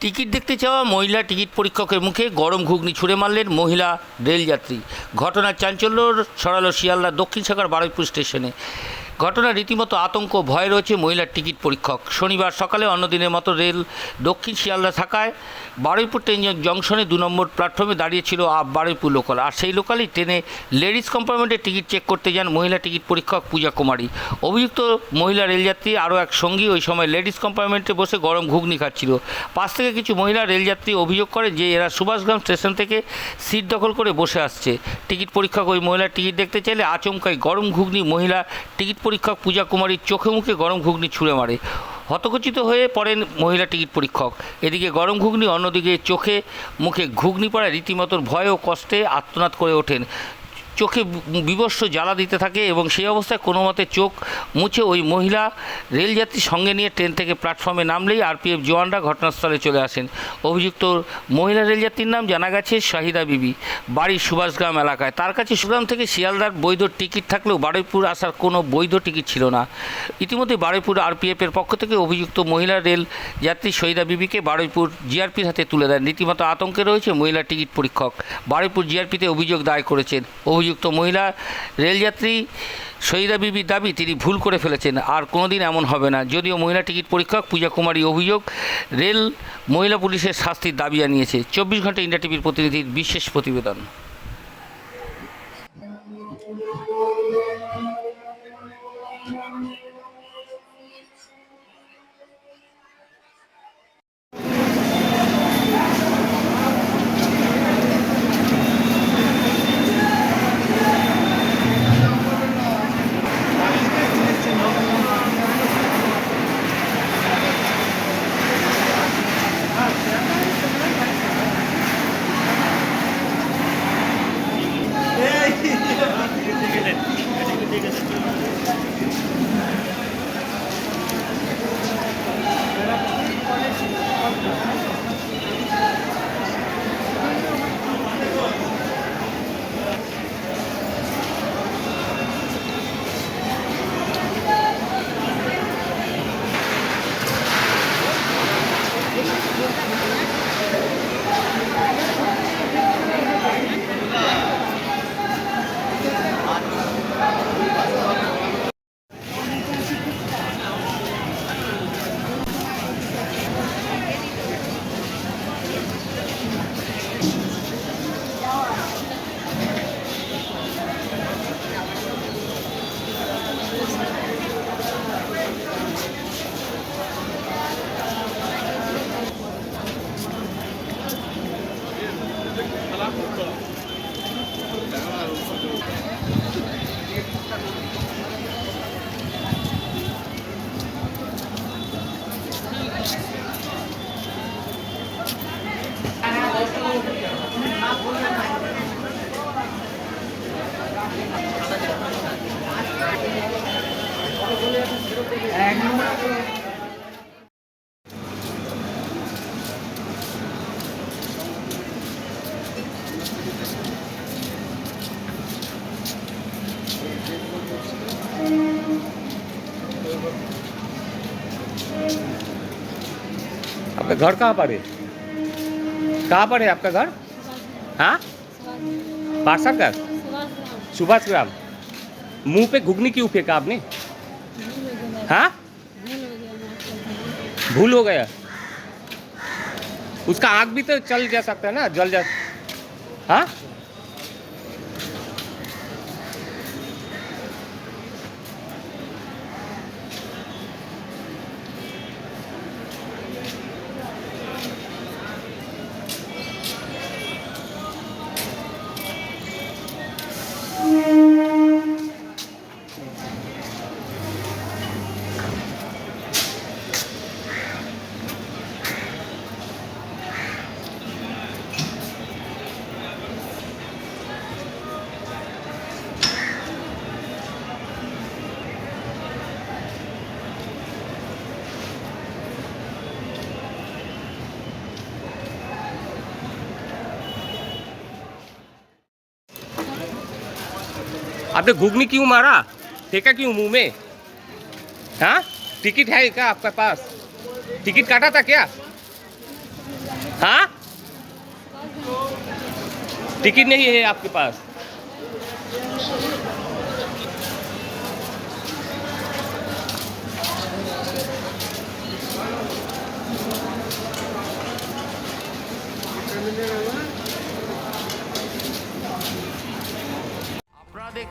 Ticket দেখতে চাওয়া মহিলা টিকিট পরীক্ষকের মুখে গরম ঘুগনি ছুঁড়ে মারলেন মহিলা রেলযাত্রী। ঘটনার চাঞ্চল্য ছড়ালো শিয়ালদা দক্ষিণ শাখার বারুইপুর স্টেশনে। ঘটনা রীতিমতো আতঙ্ক, ভয় রয়েছে মহিলার টিকিট পরীক্ষক। শনিবার সকালে অন্যদিনের মতো রেল দক্ষিণ শিয়ালদা থাকায় বারুইপুর ট্রেন জংশনে দু নম্বর প্ল্যাটফর্মে দাঁড়িয়েছিল বারুইপুর লোকাল। আর সেই লোকালই ট্রেনে লেডিস কম্পার্টমেন্টে টিকিট চেক করতে যান মহিলা টিকিট পরীক্ষক পূজা কুমারী। অভিযুক্ত মহিলা রেলযাত্রী, আরও এক সঙ্গী ওই সময় লেডিস কম্পার্টমেন্টে বসে গরম ঘুগনি খাচ্ছিল। পাশ থেকে কিছু মহিলা রেলযাত্রী অভিযোগ করে যে এরা সুভাষগ্রাম স্টেশন থেকে সিট দখল করে বসে আসছে। টিকিট পরীক্ষক ওই মহিলার টিকিট দেখতে চাইলে আচমকাই গরম ঘুগনি মহিলা টিকিট পরীক্ষক পূজা কুমারীর চোখে মুখে গরম ঘুগনি ছুঁড়ে মারে। হতকচিত হয়ে পড়েন মহিলা টিকিট পরীক্ষক। এদিকে গরম ঘুগনি, অন্যদিকে চোখে মুখে ঘুগনি পড়ায় রীতিমতন ভয় ও কষ্টে আত্মনাদ করে ওঠেন চোখে বিবস্ত্র জ্বালা দিতে থাকে এবং সেই অবস্থায় কোনো মতে চোখ মুছে ওই মহিলা রেলযাত্রী সঙ্গে নিয়ে ট্রেন থেকে প্ল্যাটফর্মে নামলেই আরপিএফ জওয়ানরা ঘটনাস্থলে চলে আসেন। অভিযুক্ত মহিলা রেলযাত্রীর নাম জানা গেছে শাহিদা বিবি, বাড়ি সুভাষগ্রাম এলাকায়। তার কাছে সুগ্রাম থেকে শিয়ালদার বৈধ টিকিট থাকলেও বারুইপুর আসার কোনো বৈধ টিকিট ছিল না। ইতিমধ্যে বারুইপুর আরপিএফের পক্ষ থেকে অভিযুক্ত মহিলা রেল যাত্রী শহীদা বিবিকে বারুইপুর জিআরপির হাতে তুলে দেন। রীতিমতো আতঙ্কে রয়েছে মহিলা টিকিট পরীক্ষক। বারুইপুর জিআরপিতে অভিযোগ দায় করেছেন। অভিযুক্ত মহিলা, রেলযাত্রী শহীদা বিবির দাবি তিনি ভুল করে ফেলেছেন, আর কোনোদিন এমন হবে না। যদিও মহিলা টিকিট পরীক্ষক পূজা কুমারী অভিযোগ, রেল মহিলা পুলিশের শাস্তির দাবি আনিয়েছে চব্বিশ ঘণ্টা ইন্ডিয়া টিভির প্রতিনিধির বিশেষ প্রতিবেদন। आपका घर कहाँ पर है? कहाँ पर है आपका घर? हाँ? पारसा का? सुभाष ग्राम मुँह पे घुगनी क्यों फेंका आपने? हाँ? भूल हो गया। उसका आग भी तो चल जा सकता है ना, जल जा हाँ? आपने घुगनी क्यों मारा? फेंका क्यों मुँह में? हाँ? टिकट है क्या आपके पास? टिकट काटा था क्या? हाँ? टिकट नहीं है आपके पास। Thank you.